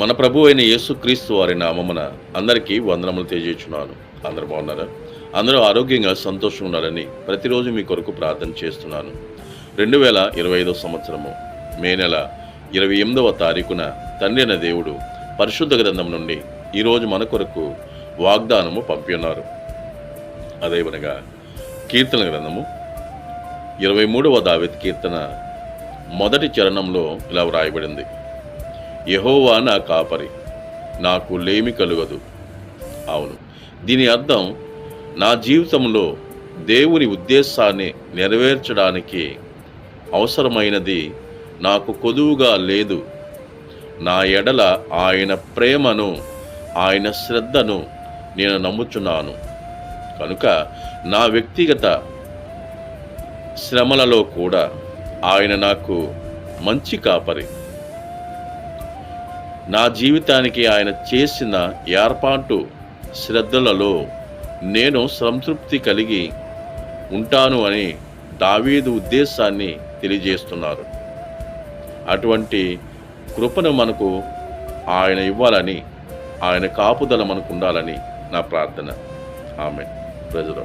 మన ప్రభు అయిన యేసుక్రీస్తు వారి నామమున అందరికీ వందనములు తెలియజేస్తున్నాను అందరూ బాగున్నారా? అందరూ ఆరోగ్యంగా సంతోషంగా ఉన్నారని ప్రతిరోజు మీ కొరకు ప్రార్థన చేస్తున్నాను. రెండు వేల ఇరవై ఐదో సంవత్సరము మే నెల ఇరవై ఎనిమిదవ తారీఖున తండ్రి అయిన దేవుడు పరిశుద్ధ గ్రంథం నుండి ఈరోజు మన కొరకు వాగ్దానము పంపిన్నారు అదేవనగా కీర్తన గ్రంథము ఇరవై మూడవ దావిత్ కీర్తన మొదటి చరణంలో ఇలా వ్రాయబడింది. యహోవా నా కాపరి నాకు లేమి కలుగదు. అవును దీని అర్థం నా జీవితంలో దేవుని ఉద్దేశాన్ని నెరవేర్చడానికి అవసరమైనది నాకు కొదువుగా లేదు. నా ఎడల ఆయన ప్రేమను ఆయన శ్రద్ధను నేను నమ్ముచున్నాను. కనుక నా వ్యక్తిగత శ్రమలలో కూడా ఆయన నాకు మంచి కాపరి. నా జీవితానికి ఆయన చేసిన ఏర్పాటు శ్రద్ధలలో నేను సంతృప్తి కలిగి ఉంటాను అని దావీదు ఉద్దేశాన్ని తెలియజేస్తున్నారు. అటువంటి కృపను మనకు ఆయన ఇవ్వాలని ఆయన కాపుదల మనకు ఉండాలని నా ప్రార్థన. ఆమె ప్రజలు